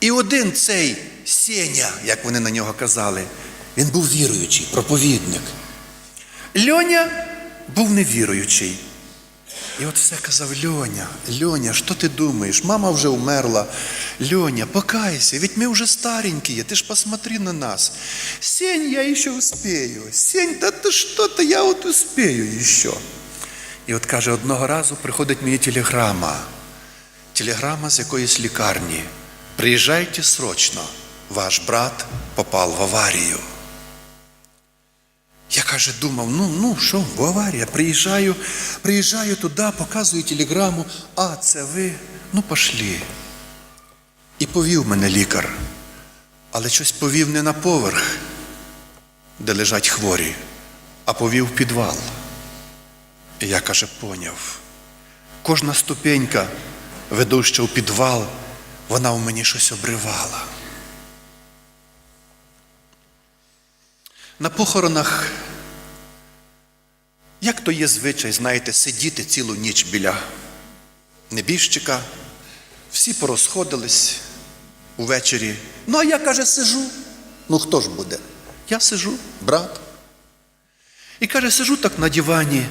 І один цей Сеня, як вони на нього казали, він був віруючий, проповідник. Льоня був невіруючий. І от все казав Льоня, Льоня, що ти думаєш? Мама вже умерла. Льоня, покайся, ведь ми вже старенькие, ти ж посмотри на нас. Сень, я ще успею. Сень, да ти що то я от успею ще. І от каже, одного разу приходить мені телеграма. Телеграма з якоїсь лікарні. Приїжджайте срочно, ваш брат попав в аварію. Я каже, думав, ну, ну, що, в аварія, приїжджаю, приїжджаю туди, показую телеграму, а це ви, ну пошлі. І повів мене лікар, але щось повів не на поверх, де лежать хворі, а повів в підвал. І я каже, поняв. Кожна ступенька, ведуща у підвал, вона у мені щось обривала. На похоронах, як то є звичай, знаєте, сидіти цілу ніч біля небіжчика, всі порозходились увечері. Ну, а я, каже, сижу. Ну хто ж буде? Я сижу, брат. І каже, сижу так на дивані.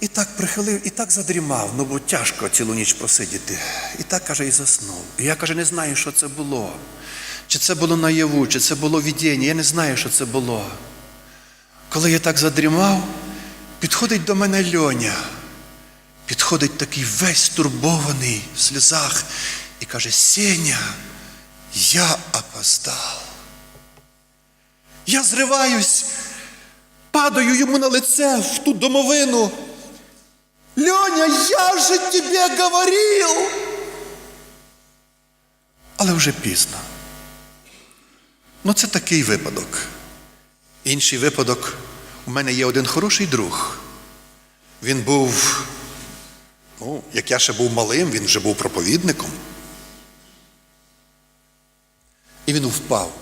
І так прихилив, і так задрімав, ну бо тяжко цілу ніч просидіти. І так, каже, і заснув. І я каже, не знаю, що це було. Чи це було наяву, чи це було віддіння, я не знаю, що це було. Коли я так задрімав, підходить до мене льоня, підходить такий весь стурбований в сльозах і каже: Сеня, я опоздав. Я зриваюсь, падаю йому на лице в ту домовину. Льоня, я же тебе говорив. Але вже пізно. Ну, це такий випадок. Інший випадок, у мене є один хороший друг. Він був, ну, як я ще був малим, він вже був проповідником. І він впав.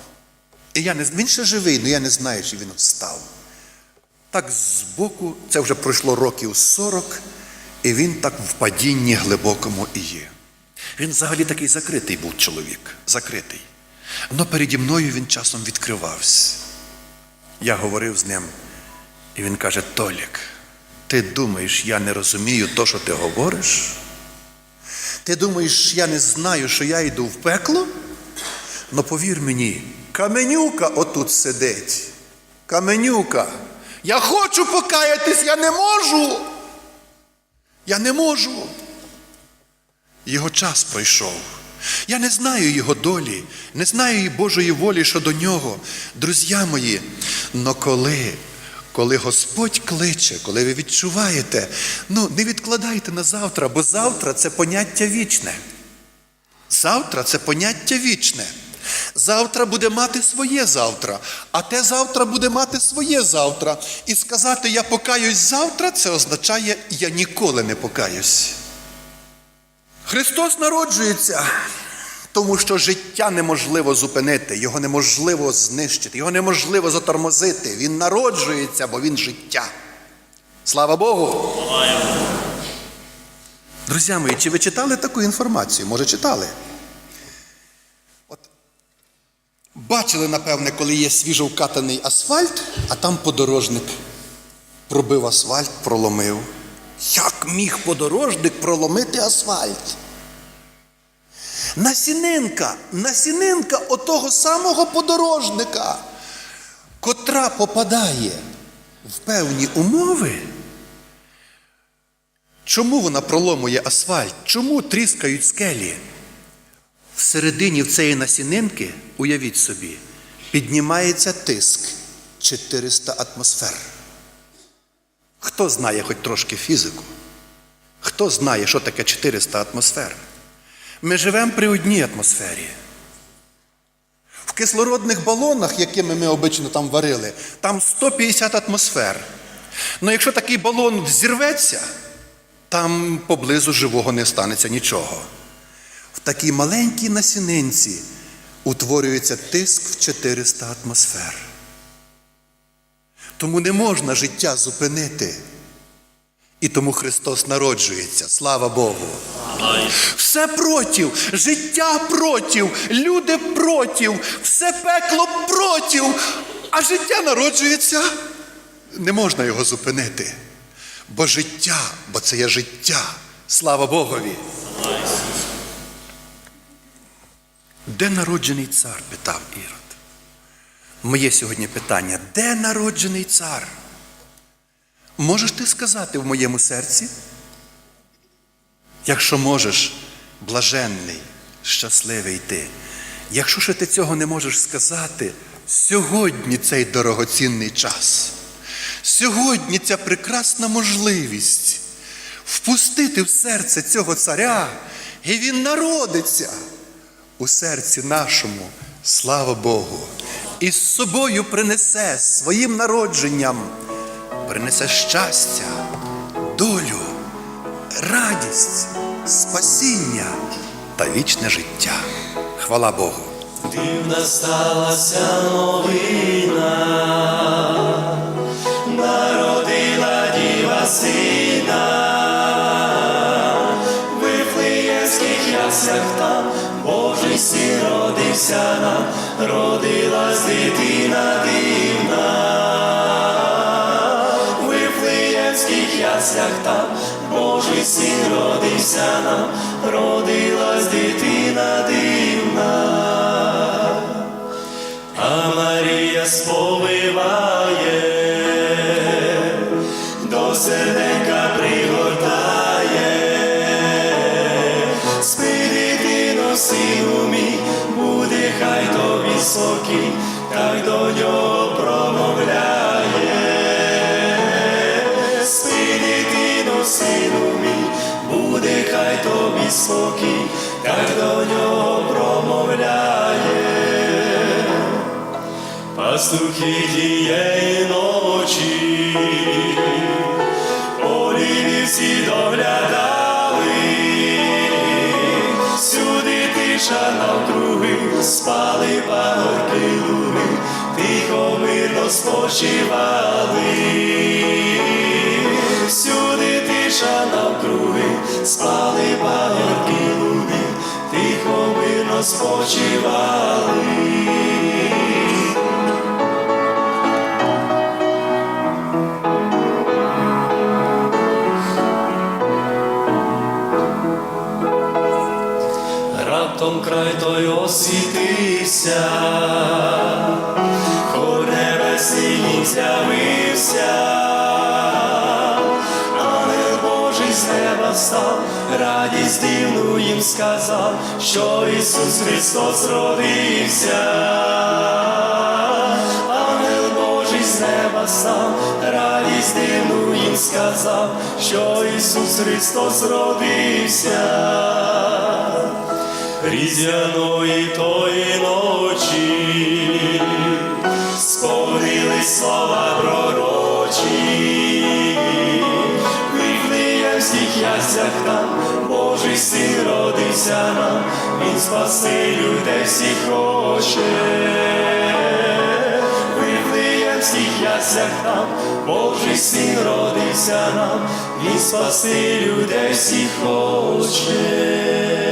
І я не, він ще живий, але я не знаю, чи він встав. Так збоку, це вже пройшло років 40, і він так в падінні глибокому і є. Він взагалі такий закритий був чоловік, закритий. Но переді мною він часом відкривався. Я говорив з ним, і він каже: Толік, ти думаєш, я не розумію то, що ти говориш? Ти думаєш, я не знаю, що я йду в пекло? Ну повір мені, каменюка отут сидить. Каменюка. Я хочу покаятись, я не можу. Я не можу. Його час пройшов. Я не знаю його долі, не знаю і Божої волі щодо нього. Друзі мої, но коли, коли Господь кличе, коли ви відчуваєте, ну не відкладайте на завтра, бо завтра це поняття вічне. Завтра це поняття вічне. Завтра буде мати своє завтра, а те завтра буде мати своє завтра. І сказати я покаюсь завтра, це означає я ніколи не покаюсь. Христос народжується, тому що життя неможливо зупинити, його неможливо знищити, його неможливо затормозити. Він народжується, бо він життя. Слава Богу! Друзі мої, чи ви читали таку інформацію? Може, читали? От бачили, напевне, коли є свіжо вкатаний асфальт, а там подорожник пробив асфальт, проломив. Як міг подорожник проломити асфальт? Насінинка, насінинка отого самого подорожника, котра попадає в певні умови. Чому вона проломує асфальт? Чому тріскають скелі? Всередині в цієї насінинки, уявіть собі, піднімається тиск 400 атмосфер. Хто знає хоч трошки фізику? Хто знає, що таке 400 атмосфер? Ми живемо при одній атмосфері. В кислородних балонах, якими ми обично там варили, там 150 атмосфер. Ну якщо такий балон взірветься, там поблизу живого не станеться нічого. Такій маленькій насінинці утворюється тиск в 400 атмосфер. Тому не можна життя зупинити. І тому Христос народжується. Слава Богу. Все против, життя против, люди против, все пекло против, а життя народжується. Не можна його зупинити. Бо життя, бо це є життя. Слава Богові. Де народжений цар? питав Ірод. Моє сьогодні питання: де народжений цар? Можеш ти сказати в моєму серці? Якщо можеш, блаженний, щасливий ти. Якщо ще ти цього не можеш сказати, сьогодні цей дорогоцінний час, сьогодні ця прекрасна можливість впустити в серце цього царя, і він народиться у серці нашому, слава Богу, і з собою принесе своїм народженням, принесе щастя, долю, радість, спасіння та вічне життя. Хвала Богу! Дивна сталася новина, нам, родилась дитина дивна, в Вифлеємських яслях там Божий син родився нам, родилась дитина дивна. А Марія сповиває, до серденька пригортає, спи буде хай високий, так до нього промовляє. Спи дитино, сину мій, буде хай то високий, так до нього промовляє. Пастухи тієї ночі, полі всі тиша навкруги, спали пагорки луни, тихо мирно спочивали, всюди тиша навкруги, спали пагорки луни, тихо мирно спочивали. Край той освітився, хор небесний їм з'явився, ангел Божий з неба став, радість дивну їм сказав, що Ісус Христос родився. З неба став, радість дивну їм сказав, що Ісус Христос родився. Різдвяної тої ночі сповнились слова пророчі, в Вифлеємських яслях там Божий син родився нам, Він спаси людей всіх хоче. В Вифлеємських яслях там Божий син родився нам, Він спаси людей всіх хоче.